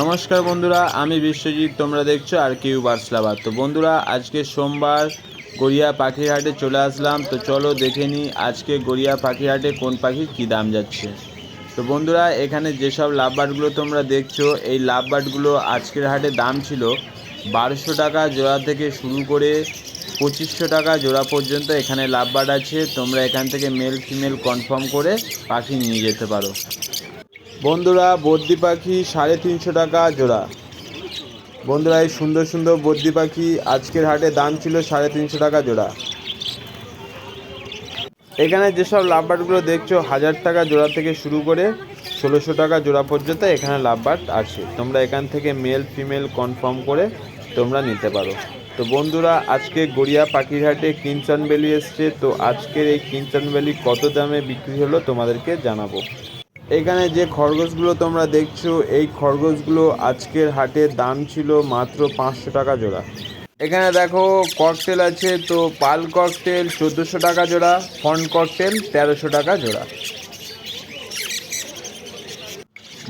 নমস্কার বন্ধুরা, আমি বিশ্বজিৎ, তোমরা দেখছ আর কিউ বার্সলাবার তো বন্ধুরা, আজকে সোমবার গড়িয়া পাখির হাটে চলে আসলাম। তো চলো দেখে নিই আজকে গড়িয়া পাখির হাটে কোন পাখির কী দাম যাচ্ছে। তো বন্ধুরা, এখানে যেসব লাভবার্ডগুলো তোমরা দেখছ, এই লাভবার্ডগুলো আজকের হাটে দাম ছিল বারোশো টাকা জোড়া থেকে শুরু করে পঁচিশশো টাকা জোড়া পর্যন্ত এখানে লাভবার্ড আছে। তোমরা এখান থেকে মেল ফিমেল কনফার্ম করে পাখি নিয়ে যেতে পারো। বন্ধুরা, বদ্রি পাখি সাড়ে তিনশো টাকা জোড়া। বন্ধুরা, এই সুন্দর সুন্দর বদ্রি পাখি আজকের হাটে দাম ছিল সাড়ে তিনশো টাকা জোড়া। এখানে যেসব লাভবার্ডগুলো দেখছ, হাজার টাকা জোড়া থেকে শুরু করে ষোলোশো টাকা জোড়া পর্যন্ত এখানে লাভবার্ড আছে। তোমরা এখান থেকে মেল, ফিমেল কনফার্ম করে তোমরা নিতে পারো। তো বন্ধুরা, আজকে গড়িয়া পাখিরহাটে কিঞ্চন বেলি এসছে। তো আজকের এই কিঞ্চন বেলি কত দামে বিক্রি হলো তোমাদেরকে জানাব। এখানে যে খরগোশগুলো তোমরা দেখছ, এই খরগোশগুলো আজকের হাটে দাম ছিল মাত্র পাঁচশো টাকা জোড়া। এখানে দেখো ককটেল আছে, তো পাল ককটেল চোদ্দোশো টাকা জোড়া ফন ককটেল তেরোশো টাকা জোড়া।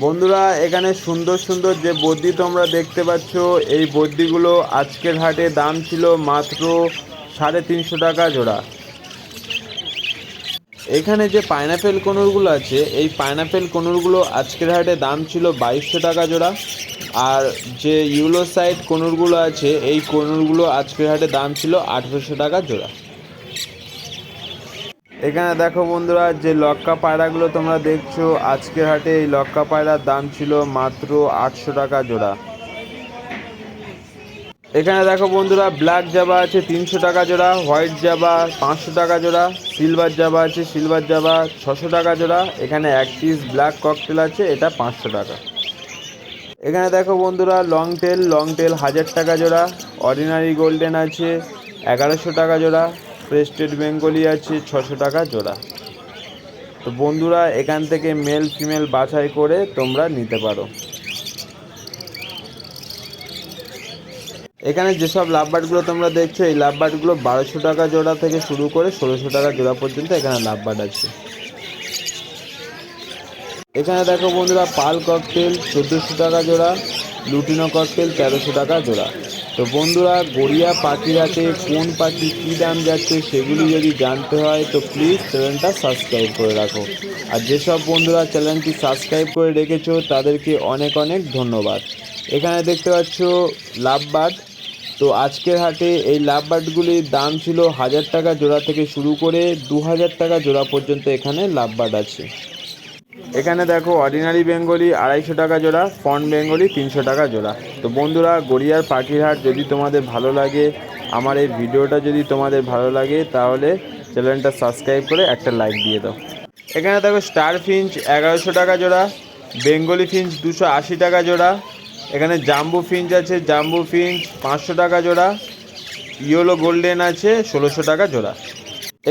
বন্ধুরা, এখানে সুন্দর সুন্দর যে বদ্যি তোমরা দেখতে পাচ্ছ, এই বদ্যিগুলো আজকের হাটে দাম ছিল মাত্র সাড়ে তিনশো টাকা জোড়া। এখানে যে পাইনাপেল কোনুরগুলো আছে, এই পাইনাপেল কোনুরগুলো আজকের হাটে দাম ছিল বাইশশো টাকা জোড়া। আর যে ইউলো সাইড কোনুরগুলো আছে, এই কোনুরগুলো আজকের হাটে দাম ছিল আঠেরোশো টাকা জোড়া। এখানে দেখো বন্ধুরা, যে লক্কা পায়রাগুলো তোমরা দেখছ, আজকের হাটে এই লক্কা পায়রার দাম ছিল মাত্র আটশো টাকা জোড়া। এখানে দেখো বন্ধুরা ব্ল্যাক জাবা আছে, তিনশো টাকা জোড়া হোয়াইট জাবা পাঁচশো টাকা জোড়া সিলভার জাবা আছে সিলভার জাবা ছশো টাকা জোড়া, এখানে এক পিস ব্ল্যাক ককটেল আছে, এটা পাঁচশো টাকা। এখানে দেখো বন্ধুরা লং টেল লং টেল হাজার টাকা জোড়া অর্ডিনারি গোল্ডেন আছে, এগারোশো টাকা জোড়া প্রেস্টেড বেঙ্গলি আছে, ছশো টাকা জোড়া। তো বন্ধুরা, এখান থেকে মেল ফিমেল বাছাই করে তোমরা নিতে পারো। এখানে যেসব লাভবার্ডগুলো তোমরা দেখছ, এই লাভ বার্ডগুলো বারোশো টাকা জোড়া থেকে শুরু করে ষোলোশো টাকা জোড়া পর্যন্ত এখানে লাভবার্ড আছে। এখানে দেখো বন্ধুরা, পাল ককটেল চোদ্দোশো টাকা জোড়া, লুটিনো ককটেল তেরোশো টাকা জোড়া। তো বন্ধুরা, গড়িয়া পাখির হাতে কোন পাখি কী দাম যাচ্ছে সেগুলি যদি জানতে হয়, তো প্লিজ চ্যানেলটা সাবস্ক্রাইব করে রাখো। আর যেসব বন্ধুরা চ্যানেলটি সাবস্ক্রাইব করে রেখেছো, তাদেরকে অনেক অনেক ধন্যবাদ। এখানে দেখতে পাচ্ছ লাভবার্ড তো আজকের হাটে এই লাভবার্ডগুলির দাম ছিল হাজার টাকা জোড়া থেকে শুরু করে দু হাজার টাকা জোড়া পর্যন্ত এখানে লাভবার্ড আছে। এখানে দেখো অর্ডিনারি বেঙ্গলি আড়াইশো টাকা জোড়া ফন বেঙ্গলি তিনশো টাকা জোড়া। তো বন্ধুরা, গড়িয়ার পাখির হাট যদি তোমাদের ভালো লাগে, আমার এই ভিডিওটা যদি তোমাদের ভালো লাগে, তাহলে চ্যানেলটা সাবস্ক্রাইব করে একটা লাইক দিয়ে দাও। এখানে দেখো স্টার ফিঞ্চ এগারোশো টাকা জোড়া, বেঙ্গলি ফিঞ্চ দুশো আশি টাকা জোড়া এখানে জাম্বু ফিঞ্চ আছে, জাম্বু ফিঞ্চ, পাঁচশো টাকা জোড়া। ইয়েলো গোল্ডেন আছে, ষোলোশো টাকা জোড়া।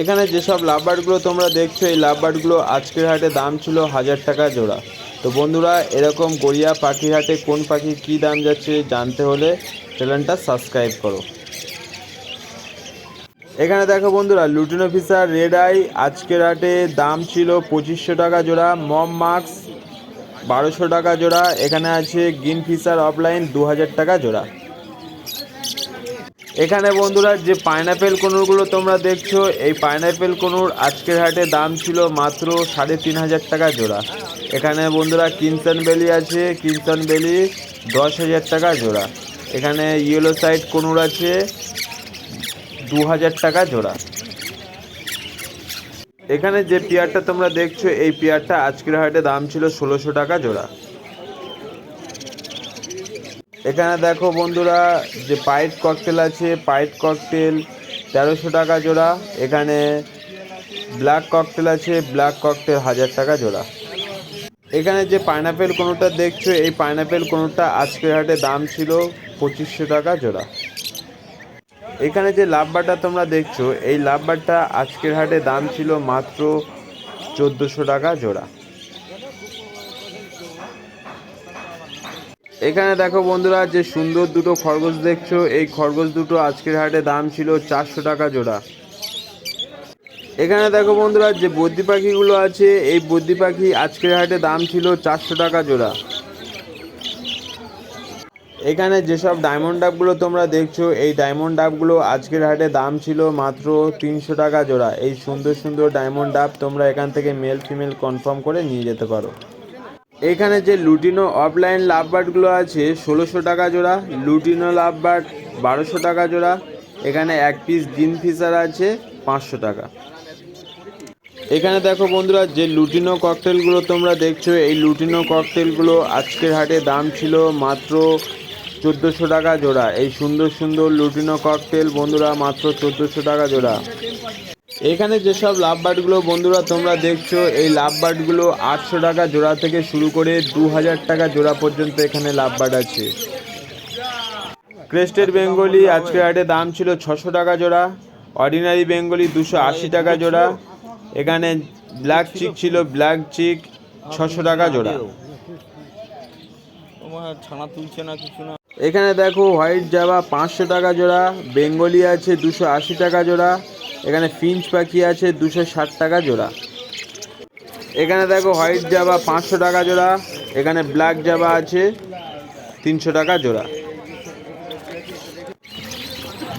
এখানে যেসব লাভবার্ডগুলো তোমরা দেখছ, এই লাভবার্ডগুলো আজকের হাটে দাম ছিল হাজার টাকা জোড়া। তো বন্ধুরা, এরকম গড়িয়া পাখির হাটে কোন পাখি কী দাম যাচ্ছে জানতে হলে চ্যানেলটা সাবস্ক্রাইব করো। এখানে দেখো বন্ধুরা, লুটিনো ফিসার রেড আই, আজকের হাটে দাম ছিল পঁচিশশো টাকা জোড়া, মম মার্কস বারোশো টাকা জোড়া, এখানে আছে গ্রিন ফিসার অফলাইন দু হাজার টাকা জোড়া। এখানে বন্ধুরা যে পাইনাপেল কোনুরগুলো তোমরা দেখছ, এই পাইনাপেল কোনুর আজকের হাটে দাম ছিল মাত্র সাড়ে তিন হাজার টাকা জোড়া। এখানে বন্ধুরা কিনসন বেলি আছে, কিনসন বেলি দশ হাজার টাকা জোড়া। এখানে ইয়েলো সাইড কোনুর আছে দু হাজার টাকা জোড়া। এখানে যে পেয়ারটা তোমরা দেখছ, এই পেয়ারটা আজকের হাটে দাম ছিল ষোলোশো টাকা জোড়া। এখানে দেখো বন্ধুরা, যে পাইট ককটেল আছে, পাইট ককটেল তেরোশো টাকা জোড়া। এখানে ব্ল্যাক ককটেল আছে, ব্ল্যাক ককটেল হাজার টাকা জোড়া। এখানে যে পাইনাপেল কোনোটা দেখছ, এই পাইনাপেল কোনোটা আজকের হাটে দাম ছিল পঁচিশশো টাকা জোড়া। এখানে যে লাভবারটা তোমরা দেখছ, এই লাভবারটা আজকের হাটে দাম ছিল মাত্র চোদ্দোশো টাকা জোড়া। এখানে দেখো বন্ধুরা যে সুন্দর দুটো খরগোশ দেখছ, এই খরগোশ দুটো আজকের হাটে দাম ছিল চারশো টাকা জোড়া। এখানে দেখো বন্ধুরা যে বদ্যি পাখিগুলো আছে, এই বদ্যি পাখি আজকের হাটে দাম ছিল চারশো টাকা জোড়া। এখানে যেসব ডায়মন্ড ডাবগুলো তোমরা দেখছ, এই ডায়মন্ড ডাবগুলো আজকের হাটে দাম ছিল মাত্র তিনশো টাকা জোড়া। এই সুন্দর সুন্দর ডায়মন্ড ডাব তোমরা এখান থেকে মেল ফিমেল কনফার্ম করে নিয়ে যেতে পারো। এখানে যে লুটিনো অফলাইন লাভবার্ডগুলো আছে, ষোলোশো টাকা জোড়া। লুটিনো লাভবার্ড বারোশো টাকা জোড়া। এখানে এক পিস গ্রিন ফিশার আছে, পাঁচশো টাকা। এখানে দেখো বন্ধুরা, যে লুটিনো ককটেলগুলো তোমরা দেখছ, এই লুটিনো ককটেলগুলো আজকের হাটে দাম ছিল মাত্র চোদ্দোশো টাকা জোড়া। এই সুন্দর সুন্দর লুটিনো ককটেল বন্ধুরা, মাত্র চোদ্দোশো টাকা জোড়া। এখানে যেসব লাভবার্ডগুলো বন্ধুরা তোমরা দেখছ, এই লাভ বার্ডগুলো আটশো টাকা জোড়া থেকে শুরু করে দু হাজার টাকা জোড়া পর্যন্ত এখানে লাভ বার্ড আছে। ক্রেস্টেড বেঙ্গলি আজকের হাটে দাম ছিল ছশো টাকা জোড়া। অর্ডিনারি বেঙ্গলি দুশো আশি টাকা জোড়া। এখানে ব্ল্যাক চিক ছিল ব্ল্যাক চিক ছশো টাকা জোড়া। ছানা তুলছে না কিছু না। এখানে দেখো হোয়াইট জাবা, পাঁচশো টাকা জোড়া, বেঙ্গলি আছে দুশো আশি টাকা জোড়া, এখানে ফিঞ্চ পাখি আছে দুশো ষাট টাকা জোড়া। এখানে দেখো হোয়াইট জাবা, পাঁচশো টাকা জোড়া, এখানে ব্ল্যাক জাবা আছে তিনশো টাকা জোড়া।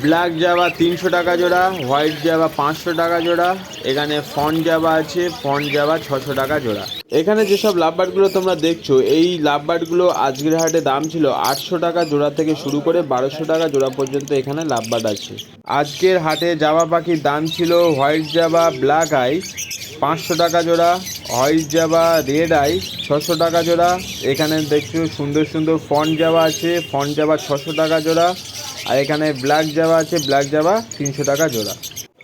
ব্ল্যাক জাবা তিনশো টাকা জোড়া, হোয়াইট জাবা পাঁচশো টাকা জোড়া, এখানে ফন জাবা আছে, ফন জাবা ছশো টাকা জোড়া। এখানে যেসব লাভবার্ডগুলো তোমরা দেখছ, এই লাভবার্ডগুলো আজকের হাটে দাম ছিল আটশো টাকা জোড়া থেকে শুরু করে বারোশো টাকা জোড়া পর্যন্ত এখানে লাভবার্ড আছে। আজকের হাটে জাবা পাখির দাম ছিল হোয়াইট জাবা, ব্ল্যাক আই পাঁচশো টাকা জোড়া, হোয়াইট জাবা, রেড আই ছশো টাকা জোড়া। এখানে দেখছ সুন্দর সুন্দর ফন জাবা আছে, ফন জাবা ছশো টাকা জোড়া, আর এখানে ব্ল্যাক জাবা আছে, ব্ল্যাক জাবা তিনশো টাকা জোড়া।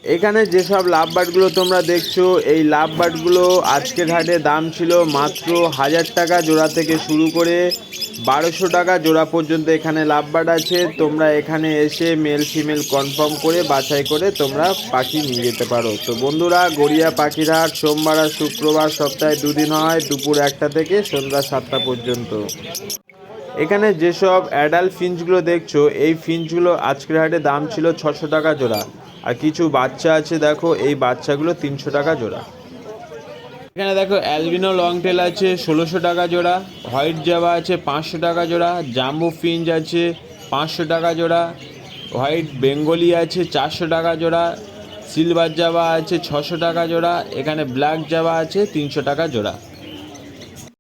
এখানে যেসব লাভবার্ডগুলো তোমরা দেখছ, এই লাভবার্ডগুলো আজকের হাটে দাম ছিল মাত্র হাজার টাকা জোড়া থেকে শুরু করে বারোশো টাকা জোড়া পর্যন্ত এখানে লাভবার্ড আছে। তোমরা এখানে এসে মেল ফিমেল কনফার্ম করে বাছাই করে তোমরা পাখি নিয়ে যেতে পারো। তো বন্ধুরা, গড়িয়া পাখির হাট সোমবার আর শুক্রবার সপ্তাহে দুদিন হয়, দুপুর একটা থেকে সন্ধ্যা সাতটা পর্যন্ত। এখানে যেসব অ্যাডাল্ট ফিঞ্চগুলো দেখছ, এই ফিঞ্চগুলো আজকের হাটে দাম ছিল ছশো টাকা জোড়া। আর কিছু বাচ্চা আছে, দেখো, এই বাচ্চাগুলো তিনশো টাকা জোড়া। এখানে দেখো অ্যালবিনো লং টেল আছে, ষোলোশো টাকা জোড়া। হোয়াইট জাবা আছে, পাঁচশো টাকা জোড়া। জাম্বু ফিঞ্জ আছে, পাঁচশো টাকা জোড়া। হোয়াইট বেঙ্গলি আছে, চারশো টাকা জোড়া। সিলভার জাবা আছে, ছশো টাকা জোড়া। এখানে ব্ল্যাক জাবা আছে, তিনশো টাকা জোড়া।